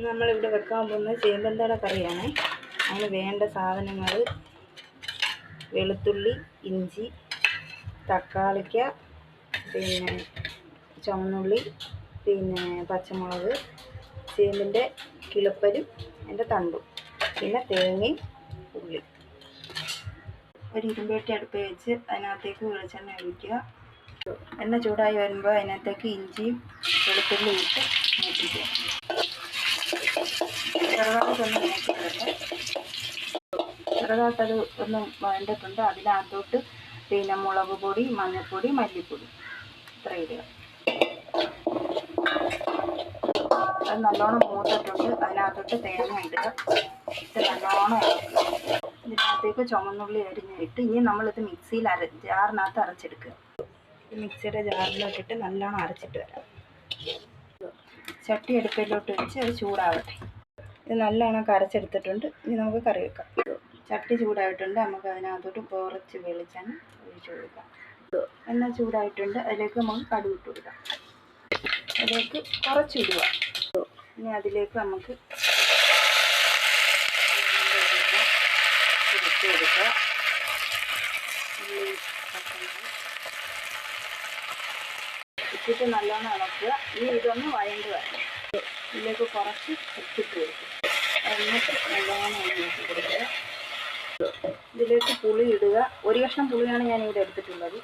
നമ്മളിവിടെ വെക്കാൻ പോകുന്നത് ചേമ്പന്തട കറിയാണ്. അതിന് വേണ്ട സാധനങ്ങൾ വെളുത്തുള്ളി ഇഞ്ചി തക്കാളിക്ക പിന്നെ ചുവന്നുള്ളി പിന്നെ പച്ചമുളക് ചേമ്പിന്റെ കിളിപ്പരും അതിന്റെ തണ്ടും പിന്നെ തേങ്ങയും ഉള്ളി. ഒരു ഇരുമ്പേട്ടി അടുപ്പ് വെച്ച് അതിനകത്തേക്ക് വെളിച്ചെണ്ണ ഒഴിക്കുക. എണ്ണ ചൂടായി വരുമ്പോൾ അതിനകത്തേക്ക് ഇഞ്ചിയും വെളുത്തുള്ളി ഇട്ട് മൂപ്പിക്കുക. ചെറുതായിട്ടത് ഒന്ന് വേണ്ടിട്ടുണ്ട് അതിനകത്തോട്ട് പിന്നെ മുളക് പൊടി മഞ്ഞൾപ്പൊടി മല്ലിപ്പൊടി. ഇത്ര ഇടുക. അത് നല്ലോണം മൂത്തിട്ടുണ്ട്. അതിനകത്തോട്ട് തേങ്ങ ഇടുക. നല്ലോണം ഇതിനകത്തേക്ക് ചുമന്നുള്ളി അരിഞ്ഞിട്ട് ഇനി നമ്മളിത് മിക്സിയിൽ അര ജാറിനകത്ത് അരച്ചെടുക്കുക. മിക്സിയുടെ ജാറിലോട്ടിട്ട് നല്ലോണം അരച്ചിട്ട് വരാം. ചട്ടി അടുപ്പിലോട്ട് വെച്ച് അത് ചൂടാവട്ടെ. ഇത് നല്ലോണം കരച്ചെടുത്തിട്ടുണ്ട്. ഇനി നമുക്ക് കറി വെക്കാം. ചട്ടി ചൂടായിട്ടുണ്ട്. നമുക്ക് അതിനകത്തോട്ട് കുറച്ച് വെളിച്ചെണ്ണ ഒഴിച്ച് കൊടുക്കാം. എണ്ണ ചൂടായിട്ടുണ്ട്. അതിലേക്ക് നമുക്ക് കടുക് ഇട്ട് കൊടുക്കാം. അതിലേക്ക് കുറച്ച് ഇടുക ഇനി അതിലേക്ക് നമുക്ക് ഇട്ട് കൊടുക്കുക ഇട്ടിട്ട് നല്ലോണം ഇളക്കുക. ഇനി ഇതൊന്ന് വഴണ്ട് വരണം. ഇതിലേക്ക് കുറച്ച് ഉപ്പിട്ട് കൊടുക്കുക എന്നിട്ട് നല്ലോണം ഇളക്കി കൊടുക്കുക ഇതിലേക്ക് പുളി ഇടുക. ഒരു കഷ്ണം പുളിയാണ് ഞാൻ ഇവിടെ എടുത്തിട്ടുള്ളത്.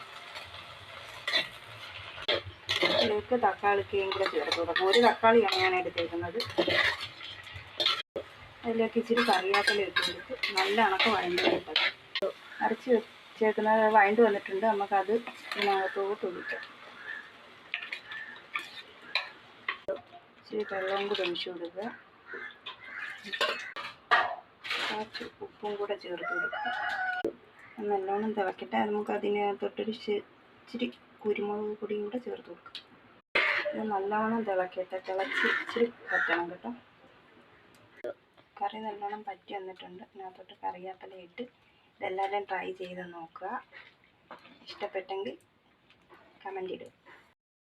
ഇതിലേക്ക് തക്കാളിക്കയും കൂടെ ചേർത്ത് ഒരു തക്കാളിയാണ് ഞാൻ എടുത്തിരിക്കുന്നത് അതിലേക്ക് ഇച്ചിരി കറിവേപ്പില ഇട്ട് കൊടുത്ത് നല്ല അണക്ക് വഴണ്ട് കിട്ടും അരച്ച് വെച്ചേക്കുന്നത് വഴണ്ട് വന്നിട്ടുണ്ട്. നമുക്കത് ഇതിനകത്തോട്ട് ഒഴിക്കാം. ഇച്ചിരി വെള്ളവും കൂടെ ഒഴിച്ച് കൊടുക്കുക. കുറച്ച് ഉപ്പും കൂടെ ചേർത്ത് കൊടുക്കുക. നല്ലോണം തിളക്കട്ടെ. നമുക്ക് അതിനകത്തോട്ടൊരു ഒരു ഇച്ചിരി കുരുമുളക് പൊടിയും കൂടെ ചേർത്ത് കൊടുക്കാം. ഇത് നല്ലോണം തിളക്കട്ടെ. തിളച്ച് ഇച്ചിരി പറ്റണം കേട്ടോ. കറി നല്ലോണം പറ്റി വന്നിട്ടുണ്ട്. അതിനകത്തോട്ട് കറിവേപ്പില ഇട്ട് ഇതെല്ലാവരും ട്രൈ ചെയ്ത് നോക്കുക. ഇഷ്ടപ്പെട്ടെങ്കിൽ കമന്റ് ഇടുക.